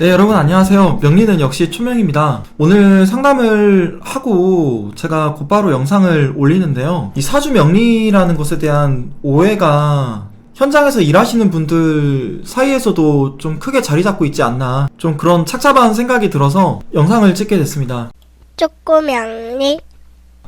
네, 여러분 안녕하세요. 명리는 역시 초명입니다. 오늘 상담을 하고 제가 곧바로 영상을 올리는데요. 이 사주 명리라는 것에 대한 오해가 현장에서 일하시는 분들 사이에서도 좀 크게 자리 잡고 있지 않나. 좀 그런 착잡한 생각이 들어서 영상을 찍게 됐습니다. 쪼꼬명리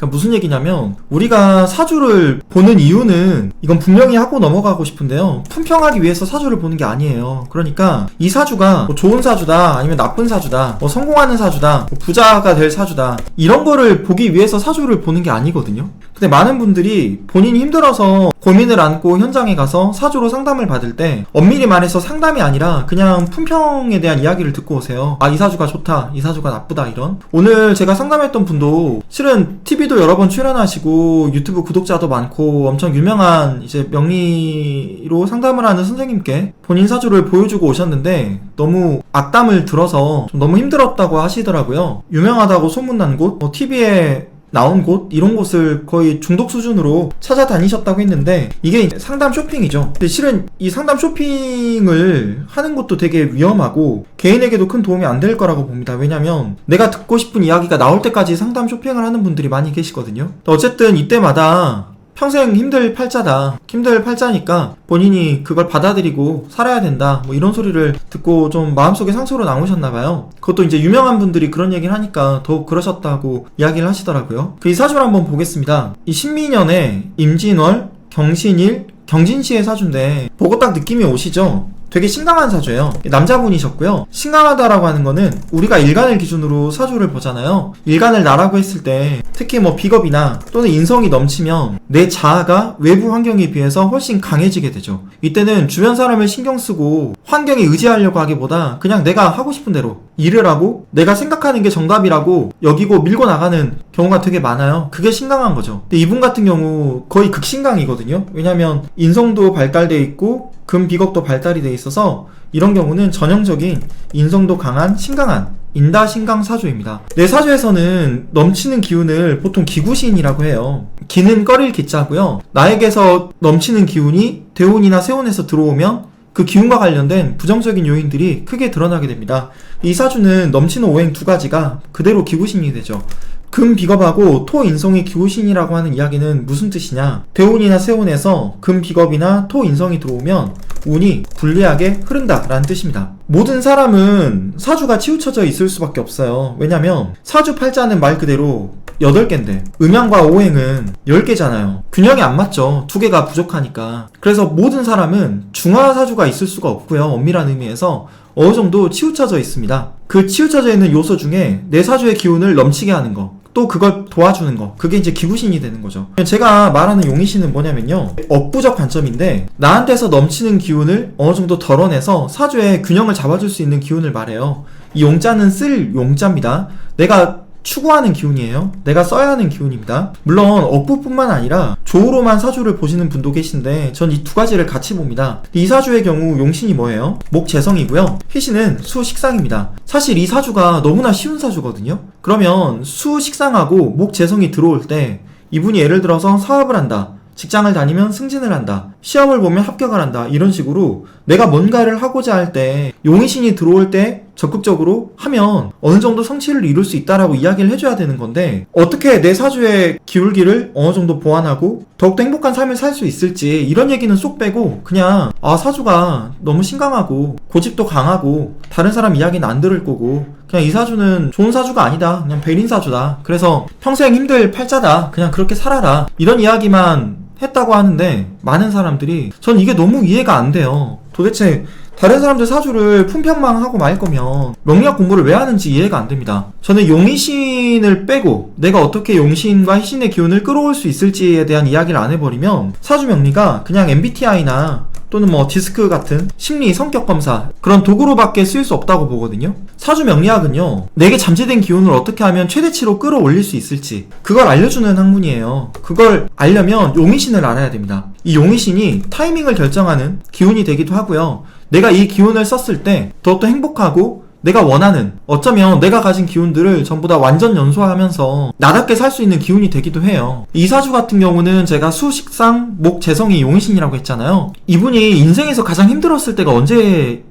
그러니까 무슨 얘기냐면 우리가 사주를 보는 이유는 이건 분명히 하고 넘어가고 싶은데요. 품평하기 위해서 사주를 보는 게 아니에요. 그러니까 이 사주가 뭐 좋은 사주다 아니면 나쁜 사주다 뭐 성공하는 사주다 뭐 부자가 될 사주다 이런 거를 보기 위해서 사주를 보는 게 아니거든요. 근데 많은 분들이 본인이 힘들어서 고민을 안고 현장에 가서 사주로 상담을 받을 때 엄밀히 말해서 상담이 아니라 그냥 품평에 대한 이야기를 듣고 오세요. 아, 이 사주가 좋다. 이 사주가 나쁘다. 이런. 오늘 제가 상담했던 분도 실은 TV도 여러 번 출연하시고 유튜브 구독자도 많고 엄청 유명한 이제 명리로 상담을 하는 선생님께 본인 사주를 보여주고 오셨는데 너무 악담을 들어서 좀 너무 힘들었다고 하시더라고요. 유명하다고 소문난 곳, 뭐 TV에 나온 곳 이런 곳을 거의 중독 수준으로 찾아다니셨다고 했는데 이게 상담 쇼핑이죠. 근데 실은 이 상담 쇼핑을 하는 것도 되게 위험하고 개인에게도 큰 도움이 안 될 거라고 봅니다. 왜냐면 내가 듣고 싶은 이야기가 나올 때까지 상담 쇼핑을 하는 분들이 많이 계시거든요. 어쨌든 이때마다 평생 힘들 팔자다. 힘들 팔자니까 본인이 그걸 받아들이고 살아야 된다. 뭐 이런 소리를 듣고 좀 마음속에 상처로 남으셨나봐요. 그것도 이제 유명한 분들이 그런 얘기를 하니까 더욱 그러셨다고 이야기를 하시더라고요. 그 이 사주를 한번 보겠습니다. 이 신민년에 임진월, 경신일, 경진시의 사주인데 보고 딱 느낌이 오시죠? 되게 신강한 사주예요. 남자분이셨고요. 신강하다라고 하는 거는 우리가 일간을 기준으로 사주를 보잖아요. 일간을 나라고 했을 때 특히 뭐 비겁이나 또는 인성이 넘치면 내 자아가 외부 환경에 비해서 훨씬 강해지게 되죠. 이때는 주변 사람을 신경 쓰고 환경에 의지하려고 하기보다 그냥 내가 하고 싶은 대로 일을 하고 내가 생각하는 게 정답이라고 여기고 밀고 나가는 경우가 되게 많아요. 그게 신강한 거죠. 근데 이분 같은 경우 거의 극신강이거든요. 왜냐면 인성도 발달돼 있고 금비겁도 발달이 돼 있어서 이런 경우는 전형적인 인성도 강한 신강한 인다 신강 사주입니다. 내 사주에서는 넘치는 기운을 보통 기구신이라고 해요. 기는 꺼릴 기자고요. 나에게서 넘치는 기운이 대운이나 세운에서 들어오면 그 기운과 관련된 부정적인 요인들이 크게 드러나게 됩니다. 이 사주는 넘치는 오행 두 가지가 그대로 기구신이 되죠. 금 비겁하고 토 인성이 기후신이라고 하는 이야기는 무슨 뜻이냐? 대운이나 세운에서 금 비겁이나 토 인성이 들어오면 운이 불리하게 흐른다 라는 뜻입니다. 모든 사람은 사주가 치우쳐져 있을 수밖에 없어요. 왜냐면 사주 팔자는 말 그대로 8개인데 음양과 오행은 10개잖아요. 균형이 안 맞죠. 두 개가 부족하니까. 그래서 모든 사람은 중화 사주가 있을 수가 없고요. 엄밀한 의미에서 어느 정도 치우쳐져 있습니다. 그 치우쳐져 있는 요소 중에 내 사주의 기운을 넘치게 하는 거. 또 그걸 도와주는 거. 그게 이제 기구신이 되는 거죠. 제가 말하는 용의신은 뭐냐면요. 업부적 관점인데, 나한테서 넘치는 기운을 어느 정도 덜어내서 사주의 균형을 잡아줄 수 있는 기운을 말해요. 이 용자는 쓸 용자입니다. 내가 추구하는 기운이에요. 내가 써야 하는 기운입니다. 물론 업부뿐만 아니라 조로만 사주를 보시는 분도 계신데 전 이 두 가지를 같이 봅니다. 이 사주의 경우 용신이 뭐예요? 목재성이고요. 희신은 수식상입니다. 사실 이 사주가 너무나 쉬운 사주거든요. 그러면 수식상하고 목재성이 들어올 때 이분이 예를 들어서 사업을 한다. 직장을 다니면 승진을 한다. 시험을 보면 합격을 한다. 이런 식으로 내가 뭔가를 하고자 할 때 용의신이 들어올 때 적극적으로 하면 어느 정도 성취를 이룰 수 있다라고 이야기를 해줘야 되는 건데 어떻게 내 사주의 기울기를 어느 정도 보완하고 더욱더 행복한 삶을 살 수 있을지 이런 얘기는 쏙 빼고 그냥 아 사주가 너무 신강하고 고집도 강하고 다른 사람 이야기는 안 들을 거고 그냥 이 사주는 좋은 사주가 아니다. 그냥 베린 사주다. 그래서 평생 힘들 팔자다. 그냥 그렇게 살아라. 이런 이야기만 했다고 하는데 많은 사람들이 전 이게 너무 이해가 안 돼요. 도대체 다른 사람들 사주를 품평만 하고 말 거면 명리학 공부를 왜 하는지 이해가 안 됩니다. 저는 용의신을 빼고 내가 어떻게 용신과 희신의 기운을 끌어올 수 있을지에 대한 이야기를 안 해버리면 사주 명리가 그냥 MBTI나 또는 뭐 디스크 같은 심리 성격 검사 그런 도구로밖에 쓰일 수 없다고 보거든요. 사주 명리학은요. 내게 잠재된 기운을 어떻게 하면 최대치로 끌어올릴 수 있을지 그걸 알려주는 학문이에요. 그걸 알려면 용의신을 알아야 됩니다. 이 용의신이 타이밍을 결정하는 기운이 되기도 하고요. 내가 이 기운을 썼을 때 더욱더 행복하고 내가 원하는 어쩌면 내가 가진 기운들을 전부 다 완전 연소하면서 나답게 살 수 있는 기운이 되기도 해요. 이사주 같은 경우는 제가 수식상 목 재성이 용의신이라고 했잖아요. 이분이 인생에서 가장 힘들었을 때가 언제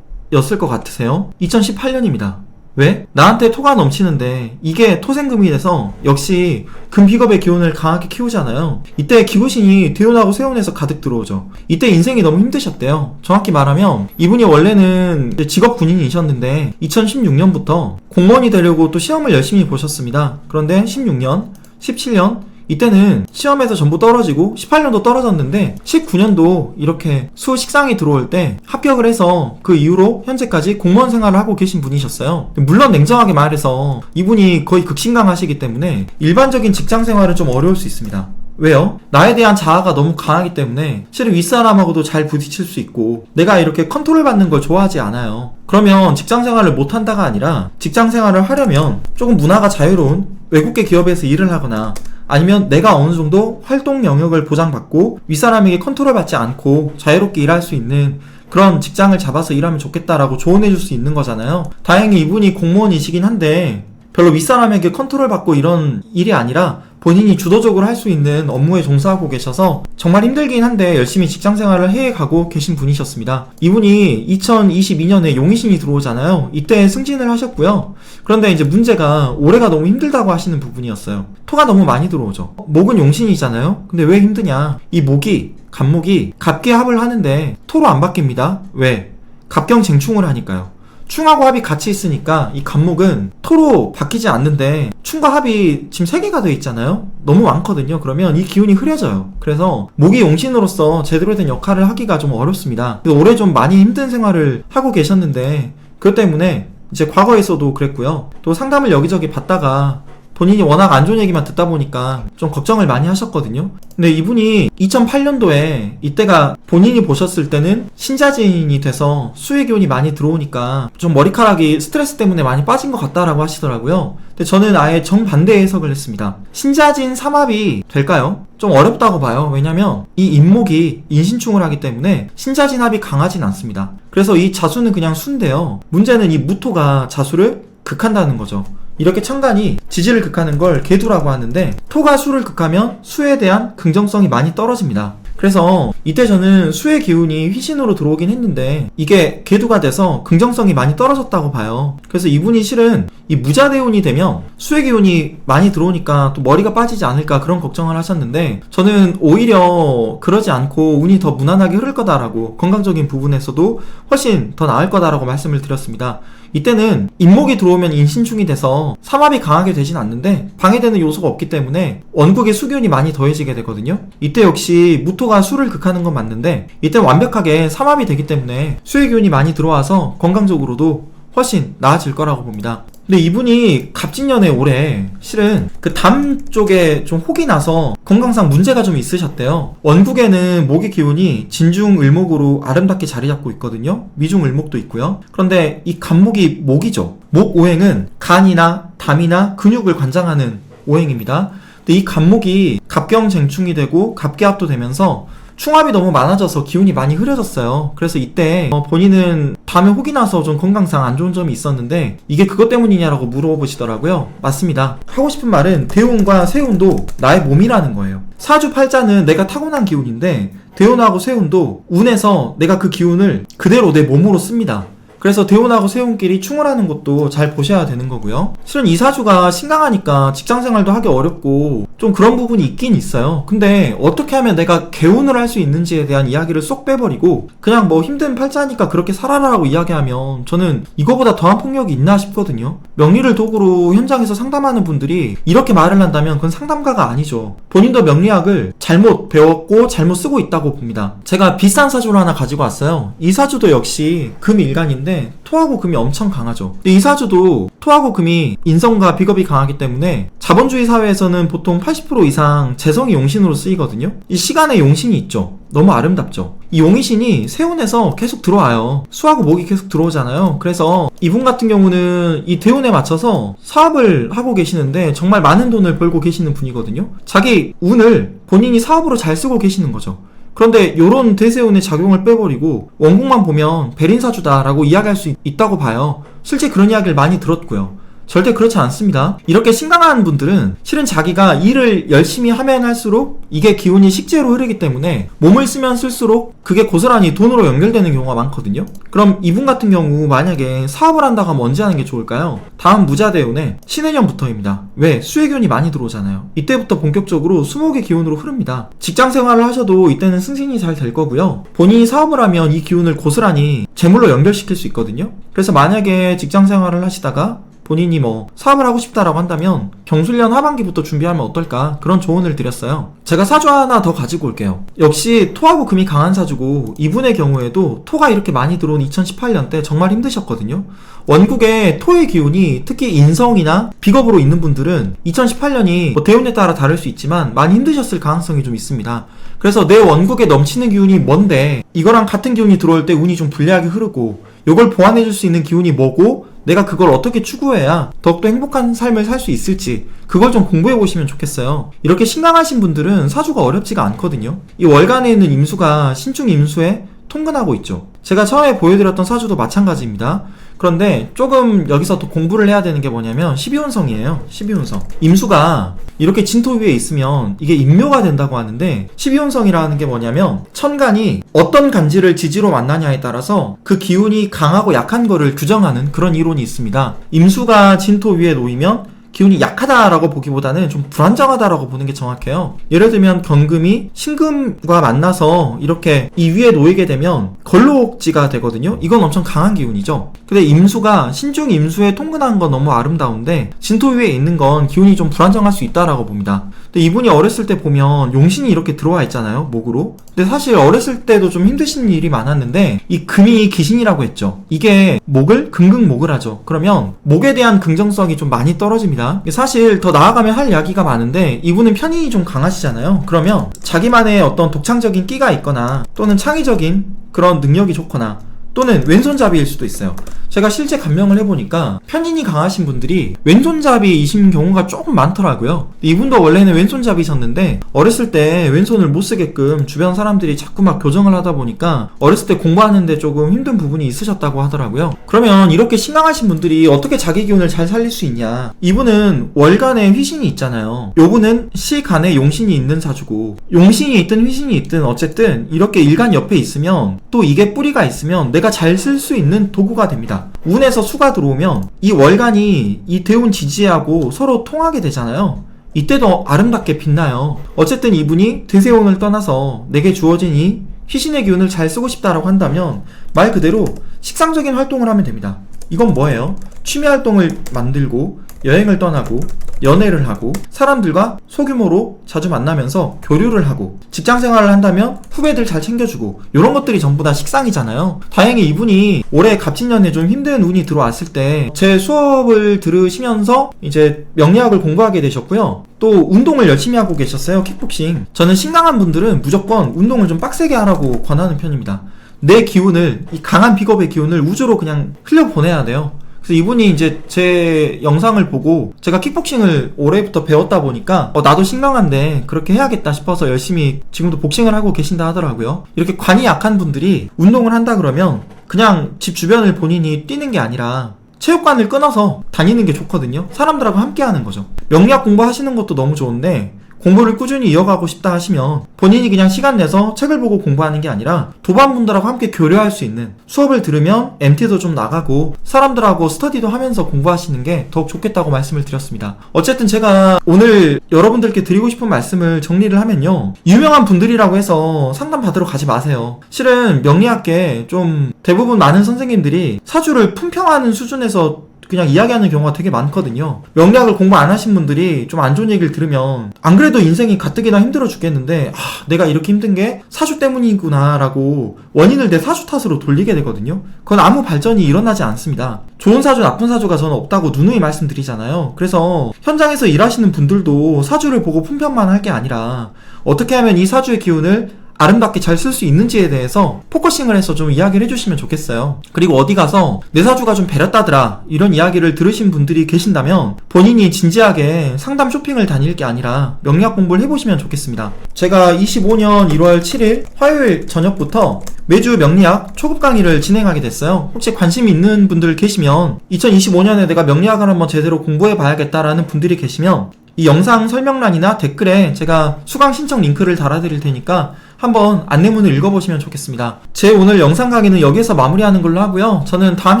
였을 것 같으세요? 2018년입니다. 왜? 나한테 토가 넘치는데 이게 토생금이 돼서 역시 금비겁의 기운을 강하게 키우잖아요. 이때 기구신이 대운하고 세운에서 가득 들어오죠. 이때 인생이 너무 힘드셨대요. 정확히 말하면 이분이 원래는 직업 군인이셨는데 2016년부터 공무원이 되려고 또 시험을 열심히 보셨습니다. 그런데 16년, 17년 이때는 시험에서 전부 떨어지고 18년도 떨어졌는데 19년도 이렇게 수식상이 들어올 때 합격을 해서 그 이후로 현재까지 공무원 생활을 하고 계신 분이셨어요. 물론 냉정하게 말해서 이분이 거의 극신강 하시기 때문에 일반적인 직장 생활은 좀 어려울 수 있습니다. 왜요? 나에 대한 자아가 너무 강하기 때문에 실은 윗사람하고도 잘 부딪힐 수 있고 내가 이렇게 컨트롤 받는 걸 좋아하지 않아요. 그러면 직장 생활을 못 한다가 아니라 직장 생활을 하려면 조금 문화가 자유로운 외국계 기업에서 일을 하거나 아니면 내가 어느 정도 활동 영역을 보장받고 윗사람에게 컨트롤 받지 않고 자유롭게 일할 수 있는 그런 직장을 잡아서 일하면 좋겠다라고 조언해 줄 수 있는 거잖아요. 다행히 이분이 공무원이시긴 한데 별로 윗사람에게 컨트롤 받고 이런 일이 아니라 본인이 주도적으로 할 수 있는 업무에 종사하고 계셔서 정말 힘들긴 한데 열심히 직장 생활을 해가고 계신 분이셨습니다. 이분이 2022년에 용의신이 들어오잖아요. 이때 승진을 하셨고요. 그런데 이제 문제가 올해가 너무 힘들다고 하시는 부분이었어요. 토가 너무 많이 들어오죠. 목은 용신이잖아요. 근데 왜 힘드냐? 이 목이 간목이 갑계합을 하는데 토로 안 바뀝니다. 왜? 갑경 쟁충을 하니까요. 충하고 합이 같이 있으니까 이 간목은 토로 바뀌지 않는데 충과 합이 지금 3개가 돼 있잖아요? 너무 많거든요. 그러면 이 기운이 흐려져요. 그래서 목이 용신으로서 제대로 된 역할을 하기가 좀 어렵습니다. 그래서 올해 좀 많이 힘든 생활을 하고 계셨는데 그것 때문에 이제 과거에서도 그랬고요. 또 상담을 여기저기 받다가 본인이 워낙 안 좋은 얘기만 듣다 보니까 좀 걱정을 많이 하셨거든요. 근데 이분이 2008년도에 이때가 본인이 보셨을 때는 신자진이 돼서 수의 기운이 많이 들어오니까 좀 머리카락이 스트레스 때문에 많이 빠진 것 같다라고 하시더라고요. 근데 저는 아예 정반대 해석을 했습니다. 신자진 삼합이 될까요? 좀 어렵다고 봐요. 왜냐면 이 인목이 인신충을 하기 때문에 신자진 합이 강하진 않습니다. 그래서 이 자수는 그냥 수인데요. 문제는 이 무토가 자수를 극한다는 거죠. 이렇게 천간이 지지를 극하는 걸 계두라고 하는데 토가 수를 극하면 수에 대한 긍정성이 많이 떨어집니다. 그래서 이때 저는 수의 기운이 휘신으로 들어오긴 했는데 이게 계두가 돼서 긍정성이 많이 떨어졌다고 봐요. 그래서 이분이 실은 이 무자대운이 되면 수의 기운이 많이 들어오니까 또 머리가 빠지지 않을까 그런 걱정을 하셨는데 저는 오히려 그러지 않고 운이 더 무난하게 흐를 거다라고 건강적인 부분에서도 훨씬 더 나을 거다라고 말씀을 드렸습니다. 이때는 인목이 들어오면 인신충이 돼서 삼합이 강하게 되진 않는데 방해되는 요소가 없기 때문에 원국의 수기운이 많이 더해지게 되거든요. 이때 역시 무토가 수를 극하는 건 맞는데 이때 완벽하게 삼합이 되기 때문에 수의 기운이 많이 들어와서 건강적으로도 훨씬 나아질 거라고 봅니다. 근데 이분이 갑진년에 올해 실은 그 담 쪽에 좀 혹이 나서 건강상 문제가 좀 있으셨대요. 원국에는 목의 기운이 진중 을목으로 아름답게 자리 잡고 있거든요. 미중 을목도 있고요. 그런데 이 간목이 목이죠. 목 오행은 간이나 담이나 근육을 관장하는 오행입니다. 근데 이 간목이 갑경쟁충이 되고 갑계합도 되면서 충합이 너무 많아져서 기운이 많이 흐려졌어요. 그래서 이때 어, 본인은 밤에 혹이 나서 좀 건강상 안 좋은 점이 있었는데 이게 그것 때문이냐라고 물어보시더라고요. 맞습니다. 하고 싶은 말은 대운과 세운도 나의 몸이라는 거예요. 사주 팔자는 내가 타고난 기운인데 대운하고 세운도 운에서 내가 그 기운을 그대로 내 몸으로 씁니다. 그래서 대운하고 세운끼리 충을하는 것도 잘 보셔야 되는 거고요. 실은 이 사주가 신강하니까 직장 생활도 하기 어렵고 좀 그런 부분이 있긴 있어요. 근데 어떻게 하면 내가 개운을 할 수 있는지에 대한 이야기를 쏙 빼버리고 그냥 뭐 힘든 팔자니까 그렇게 살아라라고 이야기하면 저는 이거보다 더한 폭력이 있나 싶거든요. 명리를 도구로 현장에서 상담하는 분들이 이렇게 말을 한다면 그건 상담가가 아니죠. 본인도 명리학을 잘못 배웠고 잘못 쓰고 있다고 봅니다. 제가 비싼 사주를 하나 가지고 왔어요. 이 사주도 역시 금일간인데 토하고 금이 엄청 강하죠. 근데 이 사주도 토하고 금이 인성과 비겁이 강하기 때문에 자본주의 사회에서는 보통 80% 이상 재성이 용신으로 쓰이거든요. 이 시간에 용신이 있죠. 너무 아름답죠. 이 용의신이 세운에서 계속 들어와요. 수하고 목이 계속 들어오잖아요. 그래서 이분 같은 경우는 이 대운에 맞춰서 사업을 하고 계시는데 정말 많은 돈을 벌고 계시는 분이거든요. 자기 운을 본인이 사업으로 잘 쓰고 계시는 거죠. 그런데 요런 대세운의 작용을 빼버리고 원국만 보면 배린사주다라고 이야기할 수 있, 다고 봐요. 실제 그런 이야기를 많이 들었고요. 절대 그렇지 않습니다. 이렇게 신강한 분들은 실은 자기가 일을 열심히 하면 할수록 이게 기운이 식재로 흐르기 때문에 몸을 쓰면 쓸수록 그게 고스란히 돈으로 연결되는 경우가 많거든요. 그럼 이분 같은 경우 만약에 사업을 한다고 하면 언제 하는 게 좋을까요? 다음 무자대운에 신해년부터입니다. 왜? 기운이 많이 들어오잖아요. 이때부터 본격적으로 수목의 기운으로 흐릅니다. 직장 생활을 하셔도 이때는 승진이 잘 될 거고요. 본인이 사업을 하면 이 기운을 고스란히 재물로 연결시킬 수 있거든요. 그래서 만약에 직장 생활을 하시다가 본인이 뭐 사업을 하고 싶다라고 한다면 경술년 하반기부터 준비하면 어떨까 그런 조언을 드렸어요. 제가 사주 하나 더 가지고 올게요. 역시 토하고 금이 강한 사주고 이분의 경우에도 토가 이렇게 많이 들어온 2018년 때 정말 힘드셨거든요. 원국의 토의 기운이 특히 인성이나 비겁으로 있는 분들은 2018년이 뭐 대운에 따라 다를 수 있지만 많이 힘드셨을 가능성이 좀 있습니다. 그래서 내 원국에 넘치는 기운이 뭔데 이거랑 같은 기운이 들어올 때 운이 좀 불리하게 흐르고 이걸 보완해줄 수 있는 기운이 뭐고 내가 그걸 어떻게 추구해야 더욱더 행복한 삶을 살 수 있을지 그걸 좀 공부해 보시면 좋겠어요. 이렇게 신강하신 분들은 사주가 어렵지가 않거든요. 이 월간에 있는 임수가 신중 임수에 통근하고 있죠. 제가 처음에 보여드렸던 사주도 마찬가지입니다. 그런데 조금 여기서 더 공부를 해야 되는 게 뭐냐면 12운성이에요. 12운성. 임수가 이렇게 진토 위에 있으면 이게 임묘가 된다고 하는데 12운성이라는 게 뭐냐면 천간이 어떤 간지를 지지로 만나냐에 따라서 그 기운이 강하고 약한 거를 규정하는 그런 이론이 있습니다. 임수가 진토 위에 놓이면 기운이 약하다라고 보기보다는 좀 불안정하다라고 보는 게 정확해요. 예를 들면 경금이 신금과 만나서 이렇게 이 위에 놓이게 되면 걸록지가 되거든요. 이건 엄청 강한 기운이죠. 근데 임수가 신중 임수에 통근한 건 너무 아름다운데 진토 위에 있는 건 기운이 좀 불안정할 수 있다라고 봅니다. 근데 이분이 어렸을 때 보면 용신이 이렇게 들어와 있잖아요. 목으로. 근데 사실 어렸을 때도 좀 힘드신 일이 많았는데 이 금이 귀신이라고 했죠. 이게 목을 긍긍목을 하죠. 그러면 목에 대한 긍정성이 좀 많이 떨어집니다. 사실 더 나아가면 할 이야기가 많은데 이분은 편인이 좀 강하시잖아요. 그러면 자기만의 어떤 독창적인 끼가 있거나 또는 창의적인 그런 능력이 좋거나 또는 왼손잡이일 수도 있어요. 제가 실제 감명을 해보니까 편인이 강하신 분들이 왼손잡이이신 경우가 조금 많더라고요. 이분도 원래는 왼손잡이셨는데 어렸을 때 왼손을 못 쓰게끔 주변 사람들이 자꾸 막 교정을 하다 보니까 어렸을 때 공부하는데 조금 힘든 부분이 있으셨다고 하더라고요. 그러면 이렇게 신강하신 분들이 어떻게 자기 기운을 잘 살릴 수 있냐? 이분은 월간에 휘신이 있잖아요. 요분은 시간에 용신이 있는 사주고 용신이 있든 휘신이 있든 어쨌든 이렇게 일간 옆에 있으면 또 이게 뿌리가 있으면 내가 잘 쓸 수 있는 도구가 됩니다. 운에서 수가 들어오면 이 월간이 이 대운 지지하고 서로 통하게 되잖아요. 이때도 아름답게 빛나요. 어쨌든 이분이 대세운을 떠나서 내게 주어진 이 휘신의 기운을 잘 쓰고 싶다라고 한다면 말 그대로 식상적인 활동을 하면 됩니다. 이건 뭐예요? 취미 활동을 만들고 여행을 떠나고 연애를 하고 사람들과 소규모로 자주 만나면서 교류를 하고 직장 생활을 한다면 후배들 잘 챙겨주고 이런 것들이 전부 다 식상이잖아요. 다행히 이분이 올해 갑진년에 좀 힘든 운이 들어왔을 때 제 수업을 들으시면서 이제 명리학을 공부하게 되셨고요. 또 운동을 열심히 하고 계셨어요. 킥복싱. 저는 신강한 분들은 무조건 운동을 좀 빡세게 하라고 권하는 편입니다. 내 기운을 이 강한 비겁의 기운을 우주로 그냥 흘려 보내야 돼요. 그래서 이분이 이제 제 영상을 보고 제가 킥복싱을 올해부터 배웠다 보니까 어, 나도 신강한데 그렇게 해야겠다 싶어서 열심히 지금도 복싱을 하고 계신다 하더라고요. 이렇게 관이 약한 분들이 운동을 한다 그러면 그냥 집 주변을 본인이 뛰는 게 아니라 체육관을 끊어서 다니는 게 좋거든요. 사람들하고 함께 하는 거죠. 명리학 공부하시는 것도 너무 좋은데 공부를 꾸준히 이어가고 싶다 하시면 본인이 그냥 시간 내서 책을 보고 공부하는 게 아니라 도반분들하고 함께 교류할 수 있는 수업을 들으면 MT도 좀 나가고 사람들하고 스터디도 하면서 공부하시는 게 더욱 좋겠다고 말씀을 드렸습니다. 어쨌든 제가 오늘 여러분들께 드리고 싶은 말씀을 정리를 하면요. 유명한 분들이라고 해서 상담 받으러 가지 마세요. 실은 명리학계 좀 대부분 많은 선생님들이 사주를 품평하는 수준에서 그냥 이야기하는 경우가 되게 많거든요. 명리학을 공부 안 하신 분들이 좀 안 좋은 얘기를 들으면 안 그래도 인생이 가뜩이나 힘들어 죽겠는데 아, 내가 이렇게 힘든 게 사주 때문이구나라고 원인을 내 사주 탓으로 돌리게 되거든요. 그건 아무 발전이 일어나지 않습니다. 좋은 사주, 나쁜 사주가 저는 없다고 누누이 말씀드리잖아요. 그래서 현장에서 일하시는 분들도 사주를 보고 품평만 할 게 아니라 어떻게 하면 이 사주의 기운을 아름답게 잘 쓸 수 있는지에 대해서 포커싱을 해서 좀 이야기를 해주시면 좋겠어요. 그리고 어디 가서 내 사주가 좀 베렸다더라 이런 이야기를 들으신 분들이 계신다면 본인이 진지하게 상담 쇼핑을 다닐 게 아니라 명리학 공부를 해보시면 좋겠습니다. 제가 25년 1월 7일 화요일 저녁부터 매주 명리학 초급 강의를 진행하게 됐어요. 혹시 관심 있는 분들 계시면 2025년에 내가 명리학을 한번 제대로 공부해 봐야겠다라는 분들이 계시면 이 영상 설명란이나 댓글에 제가 수강 신청 링크를 달아드릴 테니까 한번 안내문을 읽어보시면 좋겠습니다. 제 오늘 영상 강의는 여기에서 마무리하는 걸로 하고요. 저는 다음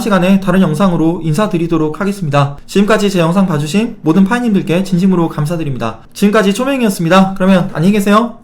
시간에 다른 영상으로 인사드리도록 하겠습니다. 지금까지 제 영상 봐주신 모든 파이님들께 진심으로 감사드립니다. 지금까지 초명이었습니다. 그러면 안녕히 계세요.